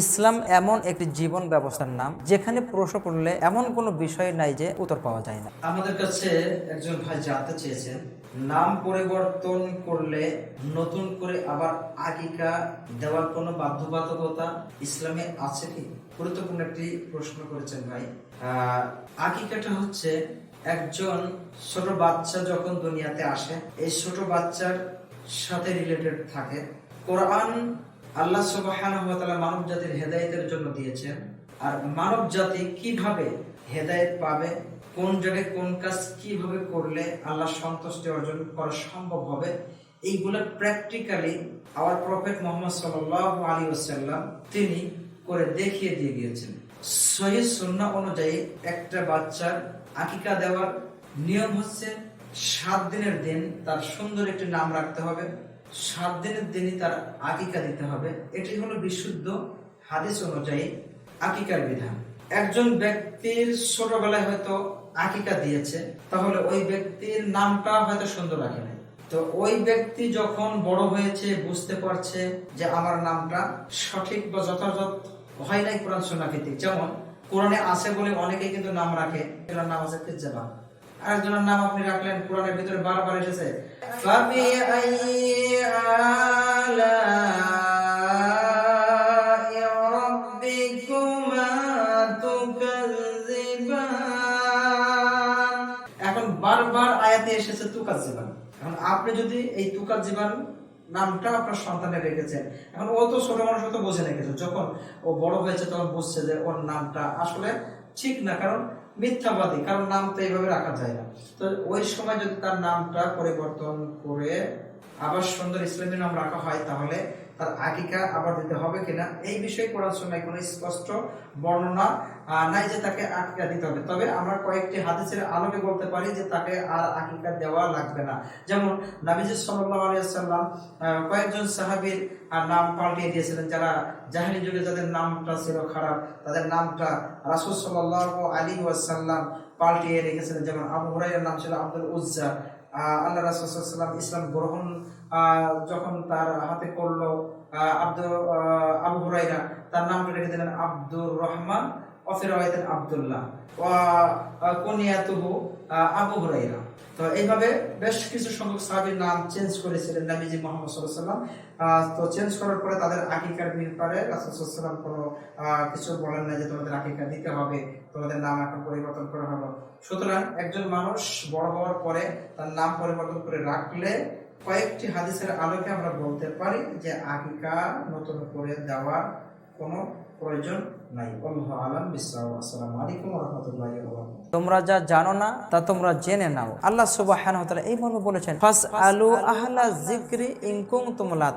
ইসলাম এমন একটি জীবন ব্যবস্থার নাম, যেখানে প্রশ্ন করলে এমন কোনো বিষয় নাই যে উত্তর পাওয়া যায় না। আমাদের কাছে একজন ভাই জানতে চেয়েছেন, নাম পরিবর্তন করলে নতুন করে আবার আকিকা দেওয়ার কোনো বাধ্যবাধকতা ইসলামে আছে কি? গুরুত্বপূর্ণ একটি প্রশ্ন করেছেন ভাই। আকিকাটা হচ্ছে একজন ছোট বাচ্চা যখন দুনিয়াতে আসে, এই ছোট বাচ্চার সাথে রিলেটেড থাকে। কোরআন আল্লাহ তাআলা মানব জাতির হেদায়েতের জন্য দিয়েছেন। আর মানব জাতি কীভাবে হেদায়েত পাবে, কোন জায়গায় কোন কাজ কীভাবে করলে আল্লাহ সন্তুষ্টি অর্জন করা সম্ভব হবে, এইগুলো প্র্যাকটিক্যালি আওয়ার প্রফেট মোহাম্মদ সাল্লাল্লাহু আলাইহি ওয়াসাল্লাম তিনি করে দেখিয়ে দিয়ে গিয়েছেন। সহি সুন্নাহ অনুযায়ী একটা বাচ্চার আকিকা দেওয়ার নিয়ম হচ্ছে সাত দিনের দিন তার সুন্দর একটি নাম রাখতে হবে। সাত দিনের দিনই তার আকিকা দিতে হবে। এটি হলো বিশুদ্ধ হাদিস অনুযায়ী আকিকার বিধান। একজন ব্যক্তির ছোটবেলায় হয়তো আকিকা দিয়েছে, তাহলে ওই ব্যক্তির নামটা হয়তো সুন্দর রাখে নাই। তো ওই ব্যক্তি যখন বড় হয়েছে, বুঝতে পারছে যে আমার নামটা সঠিক বা যথাযথ হয় নাই কোরআন, সুন্নাহ ভিত্তিক। যেমন, কোরআনে আছে বলে অনেকেই কিন্তু নাম রাখে এটার নাম আছে ফিজ্জাবা আরেকজনের নাম আপনি রাখলেন, কোরআনের ভিতরে বারবার এসেছে। এখন বারবার আয়াতে এসেছে তুকার জীবন এখন আপনি যদি এই তুকার জীবান নামটা আপনার সন্তানে রেখেছেন, এখন ও তো ছোট মানুষ তো বোঝে রেখেছে যখন ও বড় হয়েছে, তখন বুঝছে যে ওর নামটা আসলে ঠিক না, কারণ মিথ্যাবাদী, কারণ নাম তো এইভাবে রাখা যায় না। তো ওই সময় যদি তার নামটা পরিবর্তন করে আবার সুন্দর ইসলামী নাম রাখা হয়, তাহলে তার আকিকা আবার দিতে হবে কিনা এই বিষয়ে কোরআন সুন্নায় কোনো স্পষ্ট বর্ণনা নাই যে তাকে আকিকা দিতে হবে। তবে আমরা কয়েকটি হাদিসের আলোকে বলতে পারি যে তাকে আর আকিকা দেওয়া লাগবে না। যেমন নাবিজ ওয়াসাল্লাম আহ, কয়েকজন সাহাবীর নাম পাল্টিয়ে দিয়েছিলেন। যারা জাহেলি যুগে যাদের নামটা ছিল খারাপ তাদের নামটা রাসূল সাল্লাল্লাহু আলাইহি ওয়াসাল্লাম পাল্টিয়ে রেখেছিলেন। যেমন আবু হুরায়রার নাম ছিল আব্দুল উজ্জা আল্লাহ রাসুলাম ইসলাম গ্রহণ যখন তার হাতে করল আব্দুল আবু হুরাইরা তার নামটা রেখে দিলেন আব্দুর রহমান অফিরাওয়াইতেন আব্দুল্লাহ। কুনিয়াতুহু আবু হুরাইরা তো এইভাবে বেশ কিছু সংখ্যক সাহাবীর নাম চেঞ্জ করেছিলেন নবীজি মুহাম্মদ আহ, তো চেঞ্জ করার পরে তাদের আকিকার ব্যাপারে রাসূল সাল্লাল্লাহু আলাইহি ওয়াসাল্লাম কোনো কিছু বলেন না যে তোমাদের আকিকা দিতে হবে তোমাদের নাম এখন পরিবর্তন করা হবে সুতরাং একজন মানুষ বড় হওয়ার পরে তার নাম পরিবর্তন করে রাখলে কয়েকটি হাদিসের আলোকে আমরা বলতে পারি যে আকিকা নতুন করে দেওয়ার কোনো প্রয়োজন নাই। আল্লাহ রহমতুল্লাহ তোমরা যা জানো না, তা তোমরা জেনে নাও। আল্লাহ সুবাহ এই এইভাবে বলেছেন ফাস আলু আহলা জিক্রি ইনকুম তুমলা